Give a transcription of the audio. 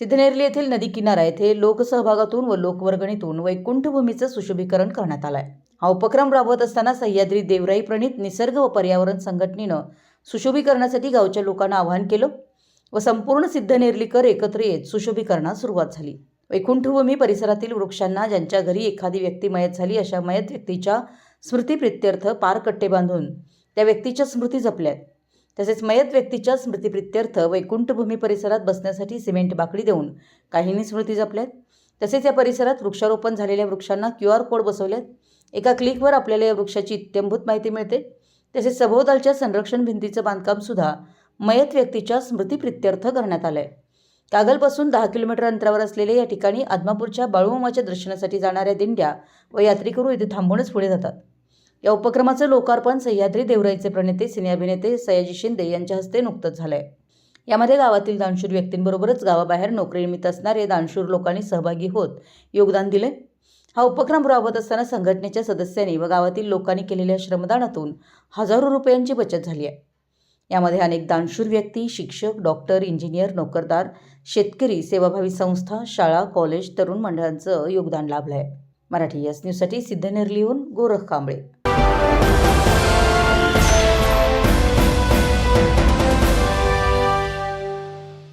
सिद्धनेरली येथील नदी किनारा येथे लोकसहभागातून व लोकवर्गणीतून वैकुंठभूमीचं सुशोभीकरण करण्यात आलं आहे हा उपक्रम राबवत असताना सह्याद्री देवराई प्रणित निसर्ग व पर्यावरण संघटनेनं सुशोभीकरणासाठी गावच्या लोकांना आवाहन केलं व संपूर्ण सिद्धनेरलीकर एकत्र येत सुशोभीकरणास सुरुवात झाली. वैकुंठभूमी परिसरातील वृक्षांना ज्यांच्या घरी एखादी व्यक्ती मयत झाली अशा मयत व्यक्तीच्या स्मृतीप्रित्यर्थ पार कट्टे बांधून त्या व्यक्तीच्या स्मृती जपल्यात. तसेच मयत व्यक्तीच्या स्मृतिप्रित्यर्थ वैकुंठभूमी परिसरात बसण्यासाठी सिमेंट बाकडी देऊन काहींनी स्मृती जपल्यात. तसेच या परिसरात वृक्षारोपण झालेल्या वृक्षांना क्यू आर कोड बसवल्यात. एका क्लिकवर आपल्याला या वृक्षाची इत्यंभूत माहिती मिळते. तसेच सभोवतालच्या संरक्षण भिंतीचं बांधकामसुद्धा मयत व्यक्तीच्या स्मृतीप्रित्यर्थ करण्यात आलं आहे कागलपासून दहा किलोमीटर अंतरावर असलेल्या या ठिकाणी आदमापूरच्या बाळूमामाच्या दर्शनासाठी जाणाऱ्या दिंड्या व यात्रेकरू इथे थांबूनच पुढे जातात. या उपक्रमाचं लोकार्पण सह्याद्री देवराईचे प्रणेते सिने अभिनेते सयाजी शिंदे यांच्या हस्ते नुकतंच झालं आहे यामध्ये गावातील दानशूर व्यक्तींबरोबरच गावाबाहेर नोकरीनिमित्त असणारे दानशूर लोकांनी सहभागी होत योगदान दिले हा उपक्रम राबवत असताना संघटनेच्या सदस्यांनी व गावातील लोकांनी केलेल्या श्रमदानातून हजारो रुपयांची बचत झाली आहे. यामध्ये अनेक दानशूर व्यक्ती शिक्षक डॉक्टर इंजिनियर नोकरदार शेतकरी सेवाभावी संस्था शाळा कॉलेज तरुण मंडळांचं योगदान लाभलं आहे मराठी एस न्यूजसाठी सिद्धनेरलीहून गोरख कांबळे. Thank you.